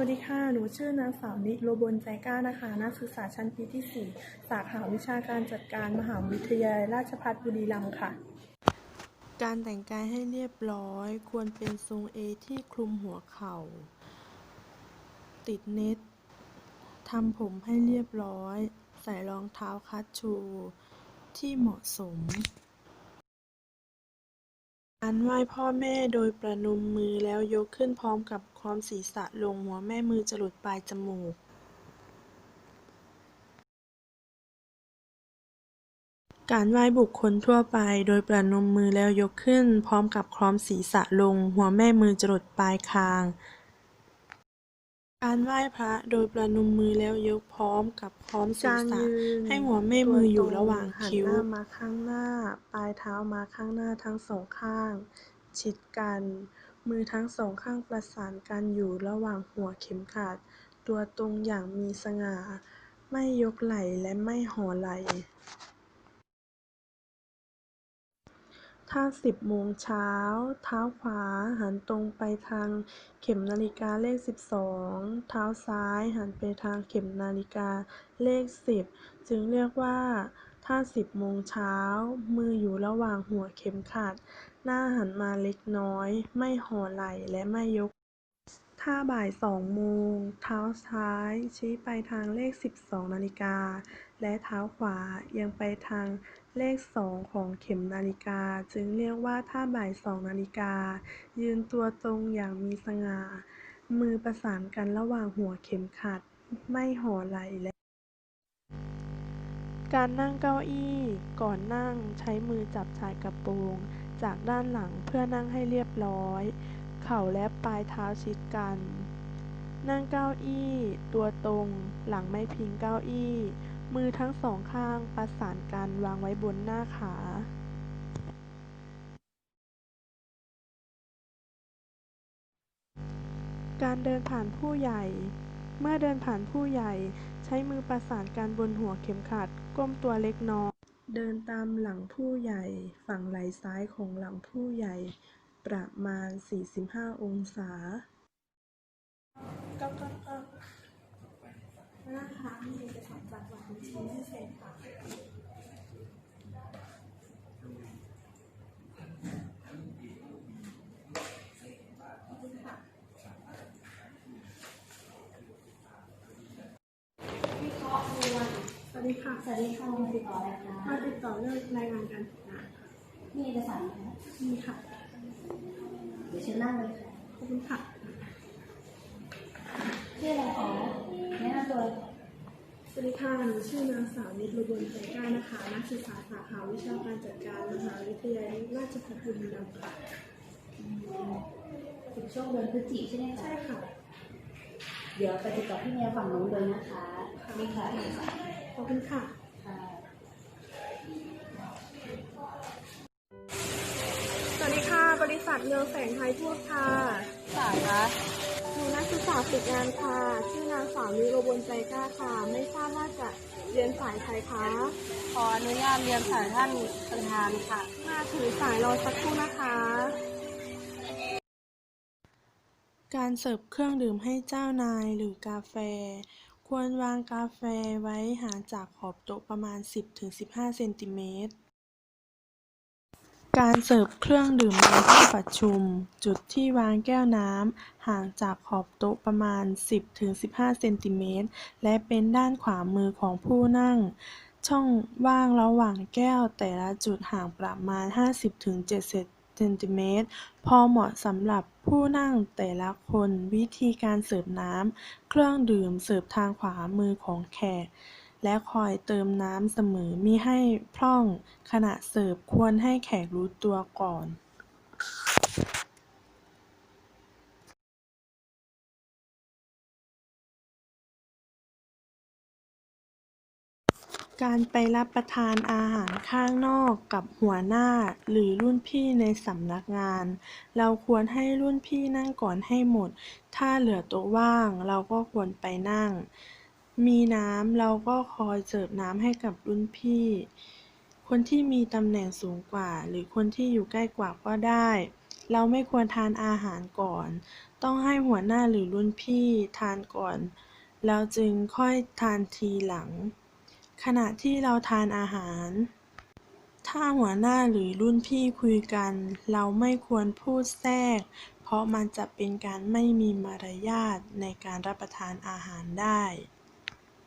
วัสดีค่ะ หนูชื่อนางสาวนิโรบลใจกล้านะคะ นักศึกษาชั้นปีที่ 4 สาขาวิชาการจัดการมหาวิทยาลัยราชภัฏบุรีรัมย์ค่ะ การแต่งกายให้เรียบร้อย ควรเป็นทรงเอที่คลุมหัวเข่า ติดเน็ตทำผมให้เรียบร้อย ใส่รองเท้าคัชชู ที่เหมาะสม การไหว้พ่อแม่โดยประนมมือแล้วยกขึ้นพร้อมกับคล้อมศีรษะลงหัวแม่มือจรดปลายจมูก การไหว้บุคคลทั่วไปโดยประนมมือแล้วยกขึ้นพร้อมกับคล้อมศีรษะลงหัวแม่มือจรดปลายคาง การไหว้พระโดยประนมมือแล้วยกพร้อมกับคล้อมศีรการษะยืนให้หัวแม่มืออยู่ระหว่างคิ้ว หันหน้ามาข้างหน้า ปลายเท้ามาข้างหน้าทั้งสองข้าง ชิดกัน มือทั้งสองข้างประสานกันอยู่ระหว่างหัวเข็มขัด ตัวตรงอย่างมีสง่า ไม่ยกไหล่และไม่ห่อไหล่ ถ้าสิบโมงเช้า เท้าขวาหันตรงไปทางเข็มนาฬิกาเลขสิบสอง เท้าซ้ายหันไปทางเข็มนาฬิกาเลขสิบ จึงเรียกว่าท่าสิบโมงเช้า มืออยู่ระหว่างหัวเข็มขัด หน้าหันมาเล็กน้อย ไม่ห่อไหล่และไม่ยก ถ้าบ่ายสองโมง เท้าซ้ายชี้ไปทางเลขสิบสองนาฬิกา และเท้าขวาเอียงไปทาง เลขสองของเข็มนาฬิกา จึงเรียกว่าท่าบ่ายสองนาฬิกา ยืนตัวตรงอย่างมีสง่า มือประสานกันระหว่างหัวเข็มขัด ไม่ห่อไหล่และการนั่งเก้าอี้ ก่อนนั่งใช้มือจับชายกระโปรง จากด้านหลังเพื่อนั่งให้เรียบร้อย เข่าและปลายเท้าชิดกัน นั่งเก้าอี้ ตัวตรง หลังไม่พิงเก้าอี้ มือทั้งสองข้างประสานกันวางไว้บนหน้าขาการเดินผ่านผู้ใหญ่ เมื่อเดินผ่านผู้ใหญ่ ใช้มือประสานกันบนหัวเข็มขัด ก้มตัวเล็กน้อย เดินตามหลังผู้ใหญ่ ฝั่งไหล่ซ้ายของหลังผู้ใหญ่ ประมาณ 45 องศาก็ก็ก็ นะคะมีเอกสารจากหลักบัญชีพิเศษค่ะสวัสดีค่ะ สวัสดีค่ะมาติดต่ออะไรคะมาติดต่อเรื่องรายงานการฝึกงานค่ะมีเอกสารไหมคะมีค่ะ เดี๋ยวเชิญนั่งเลยค่ะขอบคุณค่ะ ชื่ออะไรคะแนะนำตัวเลยค่ะ ส วัสดีค่ะ หนูชื่อนางสาวนิตรบลใจกล้านะคะ นักศึกษาสาขาวิชาการจัดการมหาวิทยาลัยราชภัฏบุรีรัมย์ค่ะ ถึงช่วงเดือนพฤศจิใช่ไหมคะใช่ค่ะ เดี๋ยวไปติดต่อพี่เมียฝั่งนู้นเลยนะคะนี่ค่ะเอกสารขอบคุณค่ะค่ะ สวัสดีค่ะ บริษัทเรืองแสงไทยพูดค่ะ สาย คะหนูนักศึกษาฝึกงานค่ะ ชื่อนางสาวนิโรบลใจกล้าค่ะ ไม่ทราบว่าจะเรียนสายใครคะ ขออนุญาตเรียนสายท่านประธานค่ะ มาถือสายรอสักครู่นะคะ การเสิร์ฟเครื่องดื่มให้เจ้านายหรือกาแฟ ควรวางกาแฟไว้ห่างจากขอบโต๊ะประมาณ 10-15 เซนติเมตร การเสิร์ฟเครื่องดื่มในที่ประชุม จุดที่วางแก้วน้ำ ห่างจากขอบโต๊ะประมาณ 10-15 เซนติเมตร และเป็นด้านขวามือของผู้นั่ง ช่องว่างระหว่างแก้วแต่ละจุดห่างประมาณ 50-70 เซนติเมตร พอเหมาะสำหรับผู้นั่งแต่ละคน วิธีการเสิร์ฟน้ำ เครื่องดื่มเสิร์ฟทางขวามือของแขก และคอยเติมน้ำเสมอมิให้พร่องขณะเสิร์ฟควรให้แขกรู้ตัวก่อนการไปรับประทานอาหารข้างนอกกับหัวหน้าหรือรุ่นพี่ในสำนักงาน เราควรให้รุ่นพี่นั่งก่อนให้หมด ถ้าเหลือโต๊ะว่างเราก็ควรไปนั่ง มีน้ำเราก็คอยเสิร์ฟน้ำให้กับรุ่นพี่ คนที่มีตำแหน่งสูงกว่า หรือคนที่อยู่ใกล้กว่าก็ได้ เราไม่ควรทานอาหารก่อน ต้องให้หัวหน้าหรือรุ่นพี่ทานก่อน แล้วจึงค่อยทานทีหลัง ขณะที่เราทานอาหาร ถ้าหัวหน้าหรือรุ่นพี่คุยกัน เราไม่ควรพูดแทรก เพราะมันจะเป็นการไม่มีมารยาทในการรับประทานอาหารได้